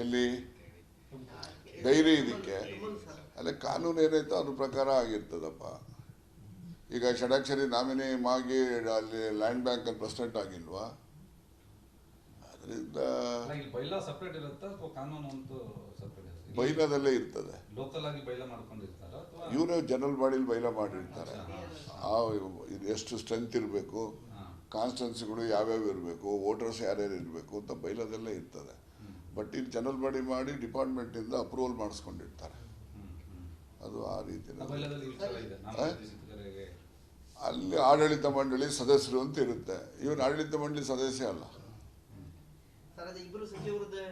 ಎಲ್ಲಿ? ಧೈರ್ಯ ಇದಕ್ಕೆ? ಅಲ್ಲ ಕಾನೂನು ಏನೈತೋ ಅದ್ರ ಪ್ರಕಾರ ಆಗಿರ್ತದಪ್ಪ. ಈಗ ಷಡಾಕ್ಷರಿ ನಾಮಿನಿ ಮಾಗಿ ಅಲ್ಲಿ ಲ್ಯಾಂಡ್ ಬ್ಯಾಂಕ್ ಅಲ್ಲಿ ಪ್ರೆಸಿಡೆಂಟ್ ಆಗಿಲ್ವಾ? ಅದರಿಂದ ಬೈಲಾದಲ್ಲೇ ಇರ್ತದೆ. ಇವರೇ ಜನರಲ್ ಬಾಡಿಲಿ ಬೈಲಾ ಮಾಡಿರ್ತಾರೆ. ಆ ಎಷ್ಟು ಸ್ಟ್ರೆಂತ್ ಇರಬೇಕು? ಕಾನ್ಸ್ಟೆನ್ಸಿಗಳು ಯಾವ್ಯಾವ ಇರಬೇಕು ವೋಟರ್ಸ್ ಯಾರ್ಯಾರು ಇರಬೇಕು ಅಂತ ಬೈಲದೆಲ್ಲ ಇರ್ತದೆ. ಬಟ್ ಇಲ್ಲಿ ಜನರಲ್ ಬಾಡಿ ಮಾಡಿ ಡಿಪಾರ್ಟ್ಮೆಂಟಿಂದ ಅಪ್ರೂವಲ್ ಮಾಡಿಸ್ಕೊಂಡಿರ್ತಾರೆ. ಅದು ಆ ರೀತಿ ಅಲ್ಲಿ ಆಡಳಿತ ಮಂಡಳಿ ಸದಸ್ಯರು ಅಂತ ಇರುತ್ತೆ. ಇವನು ಆಡಳಿತ ಮಂಡಳಿ ಸದಸ್ಯ ಅಲ್ಲ. ಸರ್ ಅದು ಇಬ್ರು ಸಚಿವರದ್ದೇ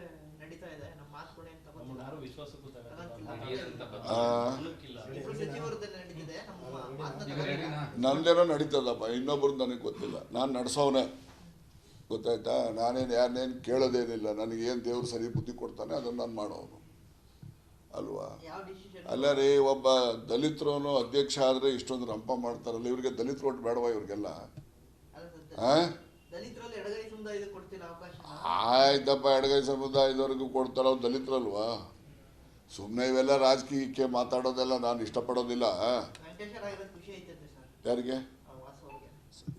ನಡೀತಾ ಇದೆ. ನಮ್ಮ ಮಾತು ಕೊಡಿ ಅಂತ ಗೊತ್ತಿಲ್ಲ. ಯಾರು ವಿಶ್ವಾಸಕ್ಕೂ ಇಬ್ರು ಸಚಿವರದ್ದೇ ನಡೀತಿದೆ. ನಮ್ಮ ಮಾತನ್ನ ಈಗ ನಂದೇನೋ ನಡೀತದಪ್ಪ. ಇನ್ನೊಬ್ರು ನನಗೆ ಗೊತ್ತಿಲ್ಲ. ನಾನು ನಡೆಸೋನೆ ಗೊತ್ತಾಯ್ತಾ? ನಾನೇನು ಯಾರನ್ನೇನು ಕೇಳೋದೇನಿಲ್ಲ. ನನಗೇನು ದೇವ್ರು ಸರಿ ಬುದ್ಧಿ ಕೊಡ್ತಾನೆ ಅದನ್ನು ನಾನು ಮಾಡೋನು ಅಲ್ವಾ? ಯಾವ ಡಿಸಿಷನ್ ಅಲ್ಲ ರೀ ಒಬ್ಬ ದಲಿತರು ಅಧ್ಯಕ್ಷ ಆದರೆ ಇಷ್ಟೊಂದು ರಂಪ ಮಾಡ್ತಾರಲ್ಲ. ಇವರಿಗೆ ದಲಿತ ಓಟ್ ಬೇಡವಾ ಇವ್ರಿಗೆಲ್ಲ? ಆ? ದಲಿತರಲ್ಲಿ ಎಡಗೈ ಸಮುದಾಯ ಕೊಡ್ತಿಲ್ಲ ಅವಕಾಶ ಆಯ್ತಪ್ಪ ಎಡಗೈ ಸಮುದಾಯದವ್ರಿಗೂ ಕೊಡ್ತಾರೋ ದಲಿತರಲ್ವಾ? ಸುಮ್ಮನೆ ಇವೆಲ್ಲ ರಾಜಕೀಯಕ್ಕೆ ಮಾತಾಡೋದೆಲ್ಲ ನಾನು ಇಷ್ಟಪಡೋದಿಲ್ಲ. ಯಾರಿಗೆ?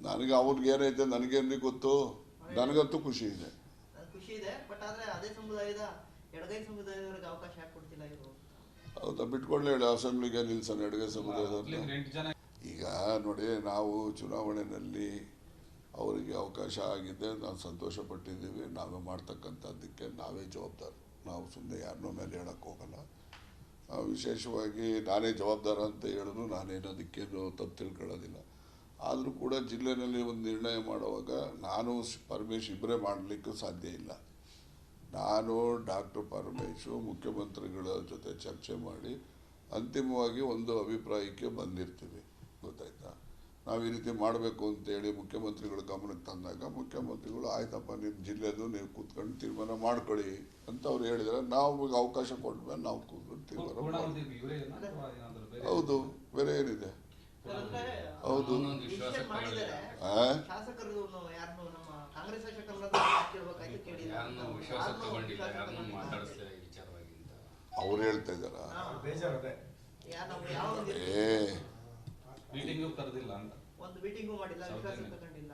ನನಗೆ ಅವ್ರಿಗೆ ಏನೈತೆ ನನಗೇನು ಗೊತ್ತು? ನನಗಂತೂ ಖುಷಿ ಇದೆ. ಸಮುದಾಯದ ಹೌದಾ? ಬಿಟ್ಕೊಳ್ಳಿ ಹೇಳಿ, ಅಸೆಂಬ್ಲಿಗೆ ನಿಲ್ಸೋಣ ಎಡಗೈ ಜನ ಈಗ ನೋಡಿ, ನಾವು ಚುನಾವಣೆಯಲ್ಲಿ ಅವರಿಗೆ ಅವಕಾಶ ಆಗಿದೆ, ನಾವು ಸಂತೋಷಪಟ್ಟಿದ್ದೀವಿ, ನಾವೇ ಮಾಡ್ತಕ್ಕಂಥದ್ದಕ್ಕೆ ನಾವೇ ಜವಾಬ್ದಾರಿ. ನಾವು ಸುಮ್ಮನೆ ಯಾರನ್ನೂ ಮೇಲೆ ಹೇಳಕ್ಕೆ ಹೋಗಲ್ಲ. ವಿಶೇಷವಾಗಿ ನಾನೇ ಜವಾಬ್ದಾರ ಅಂತ ಹೇಳಿದ್ರು, ನಾನೇನು ಅದಕ್ಕೇನು ತಪ್ಪು ತಿಳ್ಕೊಳ್ಳೋದಿಲ್ಲ. ಆದರೂ ಕೂಡ ಜಿಲ್ಲೆಯಲ್ಲಿ ಒಂದು ನಿರ್ಣಯ ಮಾಡುವಾಗ ನಾನು ಪರಮೇಶ್ ಇಬ್ಬರೇ ಮಾಡಲಿಕ್ಕೂ ಸಾಧ್ಯ ಇಲ್ಲ. ನಾನು, ಡಾಕ್ಟರ್ ಪರಮೇಶು, ಮುಖ್ಯಮಂತ್ರಿಗಳ ಜೊತೆ ಚರ್ಚೆ ಮಾಡಿ ಅಂತಿಮವಾಗಿ ಒಂದು ಅಭಿಪ್ರಾಯಕ್ಕೆ ಬಂದಿರ್ತೀವಿ. ಗೊತ್ತಾಯ್ತಾ? ನಾವು ಈ ರೀತಿ ಮಾಡಬೇಕು ಅಂತೇಳಿ ಮುಖ್ಯಮಂತ್ರಿಗಳ ಗಮನಕ್ಕೆ ತಂದಾಗ ಮುಖ್ಯಮಂತ್ರಿಗಳು ಆಯ್ತಪ್ಪ ನಿಮ್ಮ ಜಿಲ್ಲೆದು ನೀವು ಕೂತ್ಕೊಂಡು ತೀರ್ಮಾನ ಮಾಡ್ಕೊಳ್ಳಿ ಅಂತ ಅವ್ರು ಹೇಳಿದ್ರೆ ನಾವು ಅವಕಾಶ ಕೊಟ್ಮೇಲೆ ನಾವು ಕೂತ್ಕೊಂಡು ತೀರ್ಮಾನ ಹೌದು ಬೇರೆ ಏನಿದೆ? ಹೌದು. ಅವ್ರು ಹೇಳ್ತಾ ಇದ್ದಾರ? ಬೇಜಾರದೆ. ಯಾರು ನಾವು ಯಾವ ಏ ಮೀಟಿಂಗು ಕರೆದಿಲ್ಲ ಅಂತ. ಒಂದು ಮೀಟಿಂಗು ಮಾಡಿಲ್ಲ ವಿಶ್ವಾಸ ತಗೊಂಡಿಲ್ಲ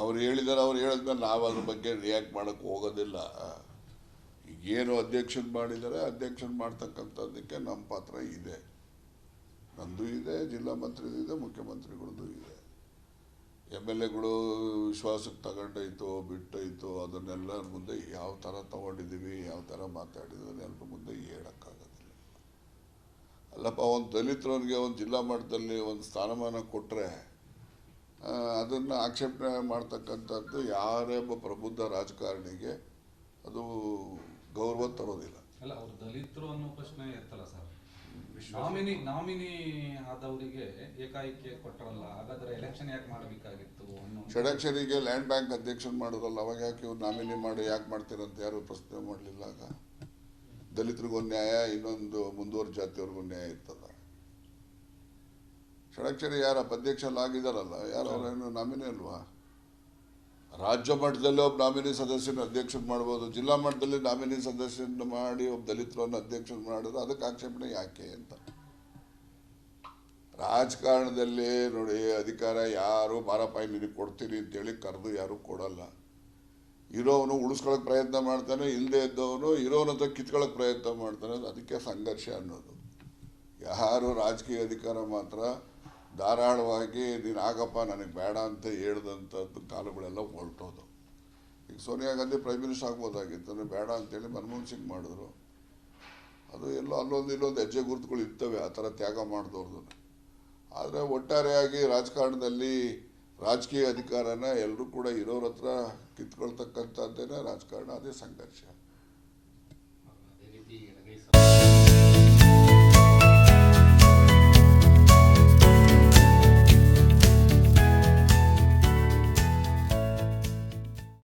ಅವ್ರು ಹೇಳಿದಾರೆ ಅವ್ರು ಹೇಳಿದ್ಮೇಲೆ ನಾವು ಅದ್ರ ಬಗ್ಗೆ ರಿಯಾಕ್ಟ್ ಮಾಡೋಕ್ಕೆ ಹೋಗೋದಿಲ್ಲ. ಈಗೇನು ಅಧ್ಯಕ್ಷನ್ ಮಾಡಿದ್ದಾರೆ ಅಧ್ಯಕ್ಷನ್ ಮಾಡ್ತಕ್ಕಂಥದ್ದಕ್ಕೆ ನಮ್ಮ ಪಾತ್ರ ಇದೆ. ನಂದು ಇದೆ ಜಿಲ್ಲಾ ಮಂತ್ರಿದು ಇದೆ ಮುಖ್ಯಮಂತ್ರಿಗಳದ್ದು ಇದೆ. ಎಂ ಎಲ್ ಎಗಳು ವಿಶ್ವಾಸಕ್ಕೆ ತಗೊಂಡೈತೋ ಬಿಟ್ಟೈತೋ ಅದನ್ನೆಲ್ಲರ ಮುಂದೆ ಯಾವ ಥರ ತಗೊಂಡಿದ್ದೀವಿ ಯಾವ ಥರ ಮಾತಾಡಿದ್ದೀವಿ ಎಲ್ಲರ ಮುಂದೆ ಹೇಳೋಕ್ಕಾಗೋದಿಲ್ಲ ಅಲ್ಲಪ್ಪ ಒಂದು ದಲಿತರವ್ರಿಗೆ ಒಂದು ಜಿಲ್ಲಾ ಮಟ್ಟದಲ್ಲಿ ಒಂದು ಸ್ಥಾನಮಾನ ಕೊಟ್ಟರೆ ಅದನ್ನು ಆಕ್ಷೇಪಣೆ ಮಾಡ್ತಕ್ಕಂಥದ್ದು ಯಾರೇ ಒಬ್ಬ ಪ್ರಬುದ್ಧ ರಾಜಕಾರಣಿಗೆ ಅದು ಗೌರವ ತರೋದಿಲ್ಲ. ಅಲ್ಲ ಅವ್ರು ದಲಿತರು ಅನ್ನೋ ಪ್ರಶ್ನೆ ಇರ್ತಲ್ಲ ಸರ್. ನಾಮಿನಿ ನಾಮಿನಿ ಆದವರಿಗೆ ಏಕಾಏಕಿ ಕೊಟ್ಟರಲ್ಲ ಹಾಗಾದ್ರೆ ಎಲೆಕ್ಷನ್ ಯಾಕೆ ಮಾಡಬೇಕಾಗಿತ್ತು ಅನ್ನೋ ಷಡಕ್ಷರಿಗೆ ಲ್ಯಾಂಡ್ ಬ್ಯಾಂಕ್ ಅಧ್ಯಕ್ಷನ್ ಮಾಡೋದಲ್ಲ ಅವಾಗ ಯಾಕೆ ಇವ್ರು ನಾಮಿನಿ ಮಾಡಿ ಯಾಕೆ ಮಾಡ್ತೀರಂತ ಯಾರು ಪ್ರಶ್ನೆ ಮಾಡಲಿಲ್ಲ ಆಗ? ದಲಿತರಿಗೊಂದು ನ್ಯಾಯ ಇನ್ನೊಂದು ಮುಂದುವರೆದ ಜಾತಿಯವ್ರಿಗೂ ನ್ಯಾಯ ಇರ್ತದ. ಷಡಕ್ಷರಿ ಅಧ್ಯಕ್ಷರಲ್ಲಿ ಆಗಿದಾರಲ್ಲ ಯಾರು ಅವರೇನು ನಾಮಿನಿ ಅಲ್ವಾ? ರಾಜ್ಯ ಮಟ್ಟದಲ್ಲಿ ಒಬ್ಬ ನಾಮಿನಿ ಸದಸ್ಯನ ಅಧ್ಯಕ್ಷ ಮಾಡ್ಬೋದು ಜಿಲ್ಲಾ ಮಟ್ಟದಲ್ಲಿ ನಾಮಿನಿ ಸದಸ್ಯನ ಮಾಡಿ ಒಬ್ಬ ದಲಿತರನ್ನು ಅಧ್ಯಕ್ಷ ಮಾಡಿದ್ರು ಅದಕ್ಕೆ ಆಕ್ಷೇಪಣೆ ಯಾಕೆ ಅಂತ. ರಾಜಕಾರಣದಲ್ಲಿ ನೋಡಿ ಅಧಿಕಾರ ಯಾರು ಬಾರಪ್ಪ ನಿನಗೆ ಕೊಡ್ತೀನಿ ಅಂತೇಳಿ ಕರೆದು ಯಾರು ಕೊಡಲ್ಲ. ಇರೋವನು ಉಳಿಸ್ಕೊಳಕ್ ಪ್ರಯತ್ನ ಮಾಡ್ತಾನೆ ಇಲ್ಲದೆ ಇದ್ದವನು ಇರೋನ ಹತ್ರ ಕಿತ್ಕೊಳ್ಳೋಕೆ ಪ್ರಯತ್ನ ಮಾಡ್ತಾನೆ ಅದಕ್ಕೆ ಸಂಘರ್ಷ ಅನ್ನೋದು. ಯಾರು ರಾಜಕೀಯ ಅಧಿಕಾರ ಮಾತ್ರ ಧಾರಾಳವಾಗಿ, ನೀನು ಆಗಪ್ಪ, ನನಗೆ ಬೇಡ ಅಂತ ಹೇಳ್ದಂಥದ್ದು ಕಾಲಗಳೆಲ್ಲ ಹೊರಟೋದು. ಈಗ ಸೋನಿಯಾ ಗಾಂಧಿ ಪ್ರೈಮ್ ಮಿನಿಸ್ಟರ್ ಆಗ್ಬೋದಾಗಿತ್ತು ಬೇಡ ಅಂತೇಳಿ ಮನಮೋಹನ್ ಸಿಂಗ್ ಮಾಡಿದ್ರು. ಅದು ಎಲ್ಲೋ ಅಲ್ಲೊಂದು ಇಲ್ಲೊಂದು ಹೆಜ್ಜೆ ಗುರುತುಗಳು ಇರ್ತವೆ, ಆ ಥರ ತ್ಯಾಗ ಮಾಡಿದವ್ರದ್ದು ಆದರೆ ಒಟ್ಟಾರೆಯಾಗಿ ರಾಜಕಾರಣದಲ್ಲಿ ರಾಜಕೀಯ ಅಧಿಕಾರನ ಎಲ್ಲರೂ ಕೂಡ ಇರೋರ ಹತ್ರ ಕಿತ್ಕೊಳ್ತಕ್ಕಂಥದ್ದೇನೆ ರಾಜಕಾರಣ ಅದೇ ಸಂಘರ್ಷ.